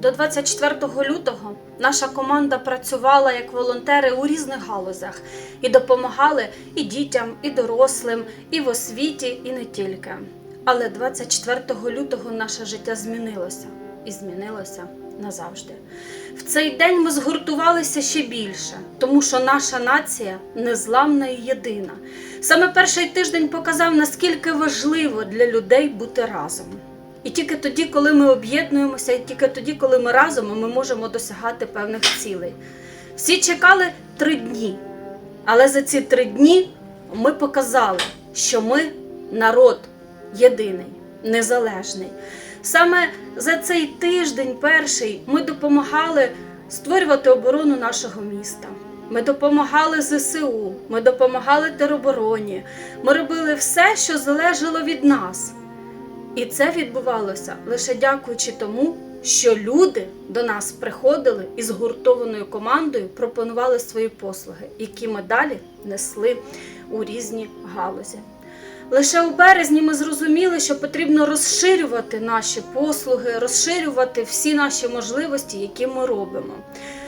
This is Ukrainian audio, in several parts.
24 лютого наша команда працювала як волонтери у різних галузях і допомагали і дітям, і дорослим, і в освіті, і не тільки. Але 24 лютого наше життя змінилося і змінилося назавжди. В цей день ми згуртувалися ще більше, тому що наша нація незламна і єдина. Саме перший тиждень показав, наскільки важливо для людей бути разом. І тільки тоді, коли ми об'єднуємося, і тільки тоді, коли ми разом, ми можемо досягати певних цілей. Всі чекали три дні, але за ці три дні ми показали, що ми народ єдиний, незалежний. Саме за цей тиждень, перший, ми допомагали створювати оборону нашого міста. Ми допомагали ЗСУ, ми допомагали теробороні. Ми робили все, що залежало від нас. І це відбувалося лише дякуючи тому, що люди до нас приходили і з гуртованою командою пропонували свої послуги, які ми далі несли у різні галузі. Лише у березні ми зрозуміли, що потрібно розширювати наші послуги, розширювати всі наші можливості, які ми робимо.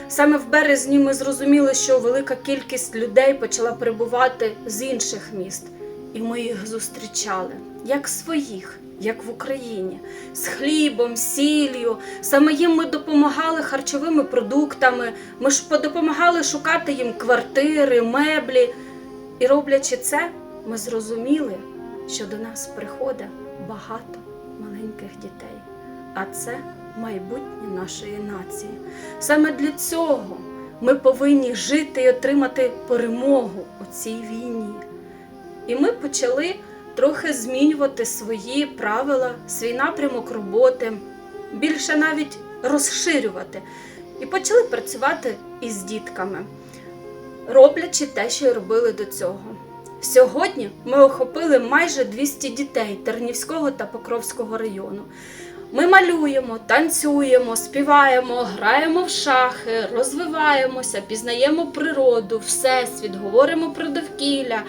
Саме в березні ми зрозуміли, що велика кількість людей почала прибувати з інших міст, і ми їх зустрічали як своїх, як в Україні, з хлібом, сіллю. Саме їм ми допомагали харчовими продуктами. Ми ж допомагали шукати їм квартири, меблі. І роблячи це, ми зрозуміли, що до нас приходить багато маленьких дітей, а це майбутнє нашої нації. Саме для цього ми повинні жити і отримати перемогу у цій війні. І ми почали трохи змінювати свої правила, свій напрямок роботи, більше навіть розширювати. І почали працювати із дітками, роблячи те, що робили до цього. Сьогодні ми охопили майже 200 дітей Тернівського та Покровського району. Ми малюємо, танцюємо, співаємо, граємо в шахи, розвиваємося, пізнаємо природу, всесвіт, говоримо про довкілля,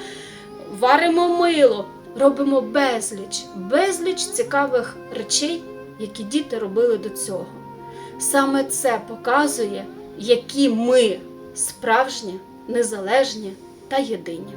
варимо мило, робимо безліч, безліч цікавих речей, які діти робили до цього. Саме це показує, які ми справжні, незалежні та єдині.